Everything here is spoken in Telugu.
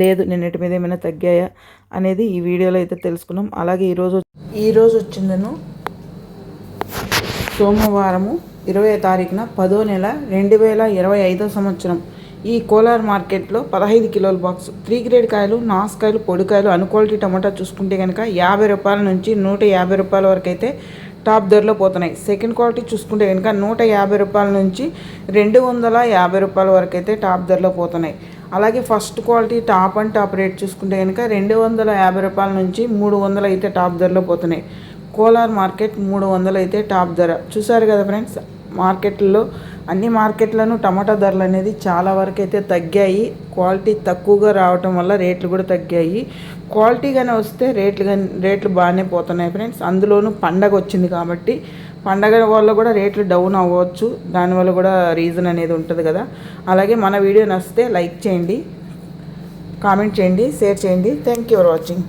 లేదు నిన్నటి మీద ఏమైనా తగ్గాయా అనేది ఈ వీడియోలో అయితే తెలుసుకున్నాం. అలాగే ఈరోజు ఈరోజు వచ్చిందను సోమవారము ఇరవై తారీఖున పదో నెల రెండు వేల ఇరవై ఐదో సంవత్సరం. ఈ కోలార్ మార్కెట్లో పదహైదు కిలోల బాక్స్ త్రీ గ్రేడ్ కాయలు నాసుకాయలు పొడికాయలు అన్క్వాలిటీ టమాటా చూసుకుంటే కనుక యాభై రూపాయల నుంచి నూట యాభై రూపాయల వరకు అయితే టాప్ ధరలో పోతున్నాయి. సెకండ్ క్వాలిటీ చూసుకుంటే కనుక నూట యాభై రూపాయల నుంచి రెండు వందల యాభై రూపాయల వరకు అయితే టాప్ ధరలో పోతున్నాయి. అలాగే first quality top and top rate చూసుకుంటే కనుక రెండు వందల యాభై రూపాయల నుంచి మూడు వందలు అయితే టాప్ ధరలో పోతున్నాయి. కోలార్ మార్కెట్ మూడు వందలు అయితే టాప్ ధర. చూసారు కదా ఫ్రెండ్స్ మార్కెట్లో అన్ని మార్కెట్లను టమాటా ధరలు అనేది చాలా వరకు అయితే తగ్గాయి. క్వాలిటీ తక్కువగా రావటం వల్ల రేట్లు కూడా తగ్గాయి. క్వాలిటీ కానీ వస్తే రేట్లు కానీ రేట్లు బాగానే పోతున్నాయి ఫ్రెండ్స్. అందులోనూ పండగ వచ్చింది కాబట్టి పండగ వల్ల కూడా రేట్లు డౌన్ అవ్వచ్చు. దానివల్ల కూడా రీజన్ అనేది ఉంటుంది కదా. అలాగే మన వీడియో నచ్చితే లైక్ చేయండి కామెంట్ చేయండి షేర్ చేయండి. Thank you for watching.